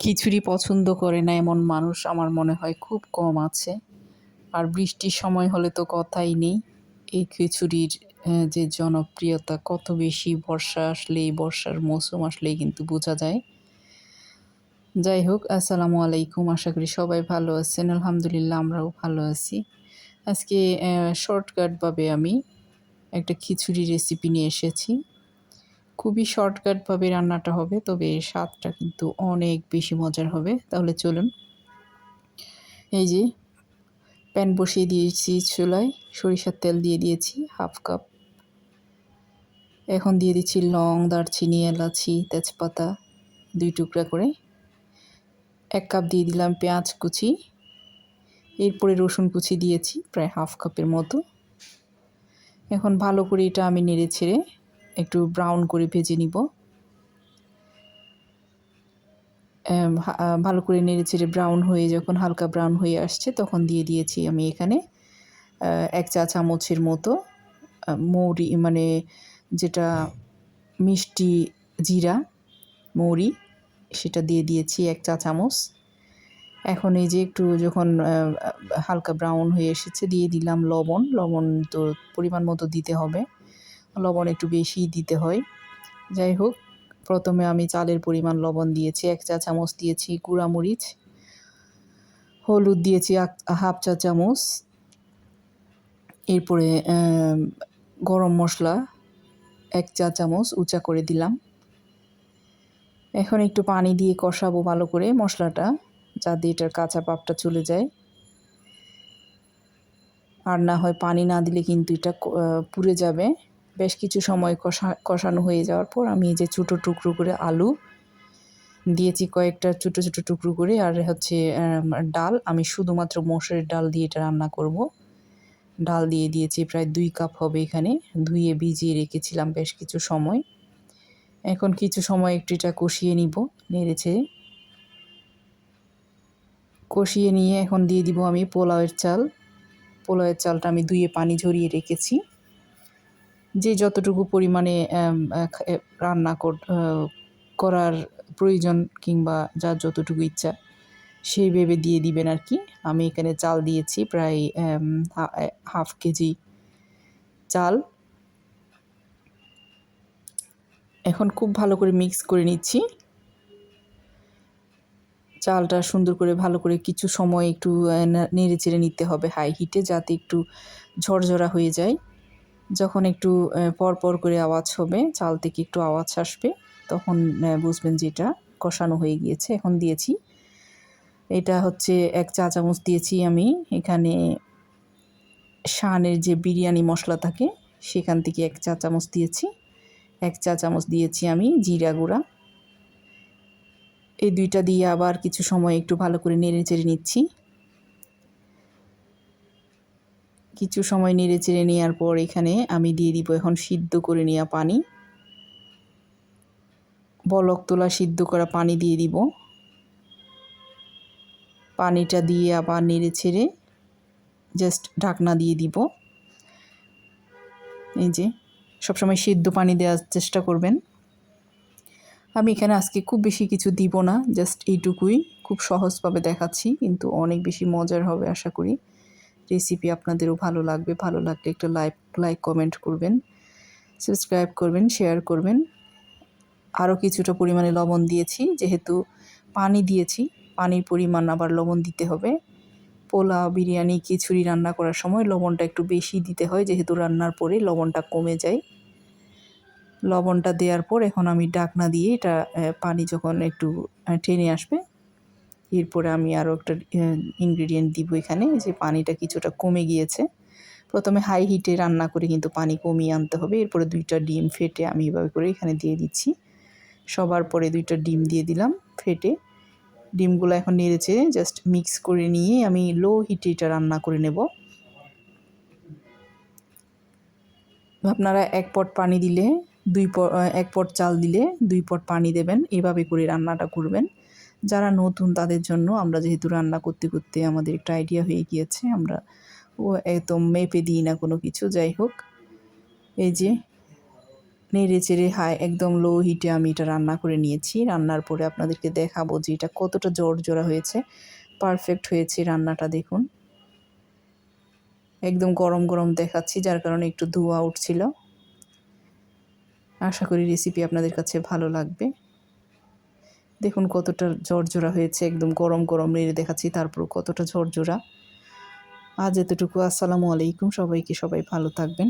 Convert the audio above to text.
খিচুড়ি পছন্দ করে না এমন মানুষ আমার মনে হয় খুব কম আছে। আর বৃষ্টির সময় হলে তো কথাই নেই। এই খিচুড়ির যে জনপ্রিয়তা, কত বেশি বর্ষা আসলেই, বর্ষার মৌসুম আসলেই কিন্তু বোঝা যায়। যাই হোক, আসসালামু আলাইকুম, আশা করি সবাই ভালো আছেন। আলহামদুলিল্লাহ, আমরাও ভালো আছি। আজকে শর্টকাটভাবে আমি একটা খিচুড়ি রেসিপি নিয়ে এসেছি। খুবই শর্টকাটভাবে রান্নাটা হবে, তবে এর স্বাদটা কিন্তু অনেক বেশি মজার হবে। তাহলে চলুন। এই যে প্যান বসিয়ে দিয়েছি চুলায়, সরিষার তেল দিয়ে দিয়েছি হাফ কাপ এখন দিয়ে দিচ্ছি লং, দারচিনি, এলাচি, তেজপাতা, দুই টুকরা করে। এক কাপ দিয়ে দিলাম পেঁয়াজ কুচি। এরপরে রসুন কুচি দিয়েছি, প্রায় হাফ কাপের মতো। এখন ভালো করে এটা আমি নেড়ে ছেড়ে একটু ব্রাউন করে ভেজে নিব। ভালো করে নেড়ে চেড়ে ব্রাউন হয়ে যখন হালকা ব্রাউন হয়ে আসছে তখন দিয়ে দিয়েছি আমি এখানে এক চা চামচের মতো মৌরি মানে যেটা মিষ্টি জিরা, মৌরি, সেটা দিয়ে দিয়েছি এক চা চামচ। এখন এই যে একটু যখন হালকা ব্রাউন হয়ে এসেছে, দিয়ে দিলাম লবণ। লবণ তো পরিমাণ মতো দিতে হবে। লবণ একটু বেশি দিতে হয়। যাই হোক, প্রথমে আমি চালের পরিমাণ লবণ দিয়েছি, এক চা চামচ দিয়েছি মরিচ, হলুদ দিয়েছি হাফ চা চামচ। এরপরে গরম মশলা এক চা চামচ উঁচা করে দিলাম। এখন একটু পানি দিয়ে কষাবো ভালো করে মশলাটা, যাতে এটার কাঁচা পাপটা চলে যায়। আর না হয় পানি না দিলে কিন্তু এটা পুড়ে যাবে। বেশ কিছু সময় কষা, কষানো হয়ে যাওয়ার পর আমি এই যে ছোটো টুকরো করে আলু দিয়েছি কয়েকটা ছোটো ছোটো টুকরো করে আর হচ্ছে ডাল। আমি শুধুমাত্র মসুরের ডাল দিয়ে এটা রান্না করব। ডাল দিয়ে দিয়েছি প্রায় দুই কাপ হবে এখানে। ধুয়ে ভিজিয়ে রেখেছিলাম বেশ কিছু সময়। এখন কিছু সময় একটু এটা কষিয়ে নিব নেড়েছে কষিয়ে নিয়ে এখন দিয়ে দিব আমি পোলাওয়ের চাল। পোলাওয়ের চালটা আমি ধুয়ে পানি ঝরিয়ে রেখেছি। যে যতটুকু পরিমাণে রান্না করার প্রয়োজন কিংবা যার যতটুকু ইচ্ছা সেই ভেবে দিয়ে দিবেন আর কি। আমি এখানে চাল দিয়েছি প্রায় হাফ কেজি চাল। এখন খুব ভালো করে মিক্স করে নিচ্ছি। চালটা সুন্দর করে ভালো করে কিছু সময় একটু নেড়ে চেড়ে নিতে হবে হাই হিটে যাতে একটু ঝরঝরা হয়ে যায়। যখন একটু পর পর করে আওয়াজ হবে, চাল থেকে একটু আওয়াজ আসবে, তখন বুঝবেন যে এটা কষানো হয়ে গিয়েছে, এখন দিয়েছি। এটা হচ্ছে এক চা চামচ দিয়েছি আমি, এখানে শানের যে বিরিয়ানি মশলা থাকে, সেখান থেকে এক চা চামচ দিয়েছি। এক চা চামচ দিয়েছি আমি জিরা গুঁড়া। এই দুইটা দিয়ে আবার কিছু সময় একটু ভালো করে নেড়ে চেড়ে নিচ্ছি। কিছু সময় নেড়ে চেড়ে নেওয়ার পর এখানে আমি দিয়ে দিব এখন সিদ্ধ করে নেওয়া পানি। বলক তোলা সিদ্ধ করা পানি দিয়ে দিব। পানিটা দিয়ে আবার নেড়ে ছেড়ে জাস্ট ঢাকনা দিয়ে দিব। এই যে, সবসময় সিদ্ধ পানি দেওয়ার চেষ্টা করবেন। আমি এখানে আজকে খুব বেশি কিছু দিব না জাস্ট এইটুকুই। খুব সহজভাবে দেখাচ্ছি, কিন্তু অনেক বেশি মজার হবে আশা করি। রেসিপি আপনাদেরও ভালো লাগবে, ভালো লাগলে একটা লাইক লাইক কমেন্ট করবেন সাবস্ক্রাইব করবেন শেয়ার করবেন। আরও কিছুটা পরিমাণে লবণ দিয়েছি, যেহেতু পানি দিয়েছি, পানির পরিমাণ আবার লবণ দিতে হবে। পোলাও, বিরিয়ানি, খিচুড়ি রান্না করার সময় লবণটা একটু বেশি দিতে হয়, যেহেতু রান্নার পরে লবণটা কমে যায়। লবণটা দেওয়ার পর এখন আমি ডাকনা দিয়ে এটা পানি যখন একটু টেনে আসবে এরপরে আমি আরও একটা ইনগ্রিডিয়েন্ট দিব এখানে, যে পানিটা কিছুটা কমে গিয়েছে। প্রথমে হাই হিটে রান্না করে কিন্তু পানি কমিয়ে আনতে হবে। এরপরে দুইটা ডিম ফেটে আমি এভাবে করে এখানে দিয়ে দিচ্ছি। সবার পরে দুইটা ডিম দিয়ে দিলাম ফেটে। ডিমগুলো এখন নেড়েছে জাস্ট মিক্স করে নিয়ে আমি লো হিটে এটা রান্না করে নেব। আপনারা এক পট পানি দিলে দুই পট এক পট চাল দিলে দুই পট পানি দেবেন। এভাবে করে রান্নাটা করবেন। যারা নতুন তাদের জন্য আমরা যেহেতু রান্না করতে করতে আমাদের একটা আইডিয়া হয়ে গিয়েছে, আমরা ও একদম মেপে দিই না কোনো কিছু। যাই হোক, এই যে নেড়ে চেড়ে হাই একদম লো হিটে আমি এটা রান্না করে নিয়েছি। রান্নার পরে আপনাদেরকে দেখাবো যে এটা কতটা জোড়া হয়েছে। পারফেক্ট হয়েছে রান্নাটা, দেখুন। একদম গরম গরম দেখাচ্ছি, যার কারণে একটু ধোয়া উঠছিল। আশা করি রেসিপি আপনাদের কাছে ভালো লাগবে। দেখুন কতটা ঝরঝরা হয়েছে, একদম গরম গরম নেড়ে দেখাচ্ছি তারপর কতটা ঝরঝরা। আজ এতটুকু, আসসালামু আলাইকুম, সবাইকে সবাই ভালো থাকবেন।